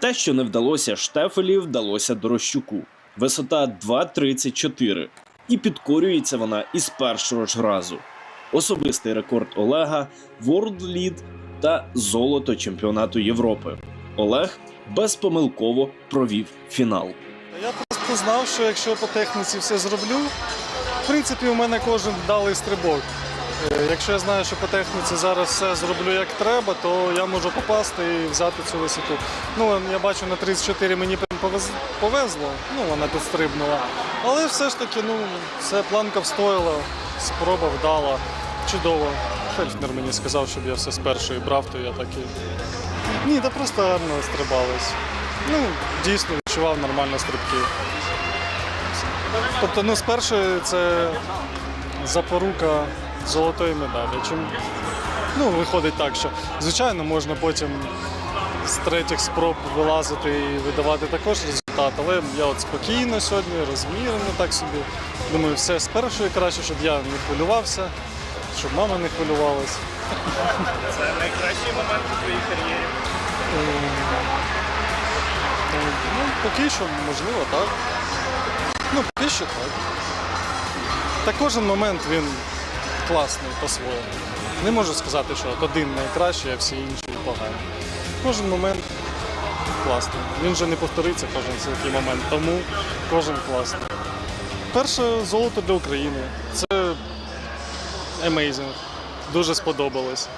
Те, що не вдалося Штефелі, вдалося Дорощуку. Висота 2,34. І підкорюється вона із першого ж разу. Особистий рекорд Олега, World Lead та золото чемпіонату Європи. Олег безпомилково провів фінал. Я просто знав, що якщо по техніці все зроблю, в принципі, у мене кожен вдалий стрибок. Е, Якщо я знаю, що по техніці зараз все зроблю як треба, то я можу попасти і взяти цю висоту. Ну, я бачу на 34 мені повезло, ну вона підстрибнула. Але все ж таки, ну, все планка встояла, спроба вдала. Чудово. Фельднер мені сказав, щоб я все з першої брав, то я так і. Ні, та просто гарно стрибалось. Ну, дійсно відчував нормально стрибки. Тобто, ну, з першої це запорука золотої медалі. Чим, ну, виходить так, що звичайно можна потім з третіх спроб вилазити і видавати також результат, але я от спокійно сьогодні, розмірено так собі. Думаю, все з першої краще, щоб я не хвилювався, щоб мама не хвилювалась. Це найкращий момент у твоїй кар'єрі. Ну, поки що, можливо, так. Ну, поки що так. Та кожен момент він класний по-своєму. Не можу сказати, що один найкращий, а всі інші погані. Кожен момент класний. Він вже не повториться кожен такий момент, тому кожен класний. Перше золото для України. Це amazing. Дуже сподобалось.